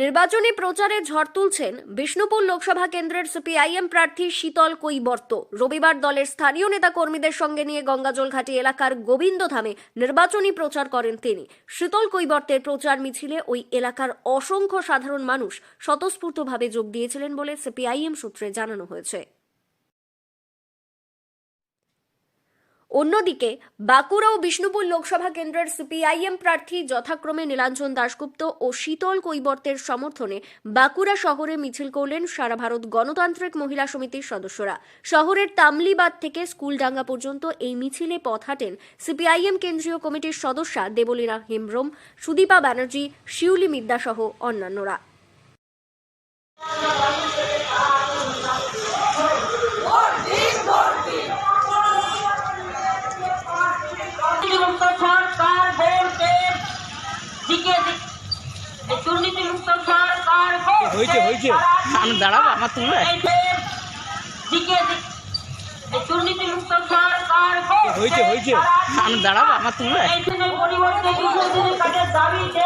নির্বাচনী প্রচারে ঝড় তুলছেন বিষ্ণুপুর লোকসভা কেন্দ্রের সিপিআইএম প্রার্থী শীতল কৈবর্ত। রবিবার দলের স্থানীয় নেতা কর্মীদের সঙ্গে নিয়ে গঙ্গাজলঘাটি এলাকার গোবিন্দধামে নির্বাচনী প্রচার করেন তিনি। শীতল কৈবর্তের প্রচার মিছিলে ওই এলাকার অসংখ্য সাধারণ মানুষ স্বতঃস্ফূর্তভাবে যোগ দিয়েছিলেন বলে সিপিআইএম সূত্রে জানানো হয়েছে। অন্যদিকে, বাঁকুড়া ও বিষ্ণুপুর লোকসভা কেন্দ্রের সিপিআইএম প্রার্থী যথাক্রমে নীলাঞ্জন দাশগুপ্ত ও শীতল কৈবর্তের সমর্থনে বাঁকুড়া শহরে মিছিল করলেন সারা ভারত গণতান্ত্রিক মহিলা সমিতির সদস্যরা। শহরের তামলিবাদ থেকে স্কুলডাঙ্গা পর্যন্ত এই মিছিলে পথ হাঁটেন সিপিআইএম কেন্দ্রীয় কমিটির সদস্যা দেবলীনা হেমব্রম, সুদীপা ব্যানার্জি, শিউলি মিদ্যা সহ অন্যান্যরা। সরকার বলতে দিকে দুর্নীতিমুক্ত সরকার হয়েছে, হয়েছে। আমি দাঁড়াবো, আমার তোমরা দিকে দুর্নীতিমুক্ত সরকার হয়েছে, হয়েছে। আমি দাঁড়াবো, আমার তোমরা পরিবর্তে দাবিতে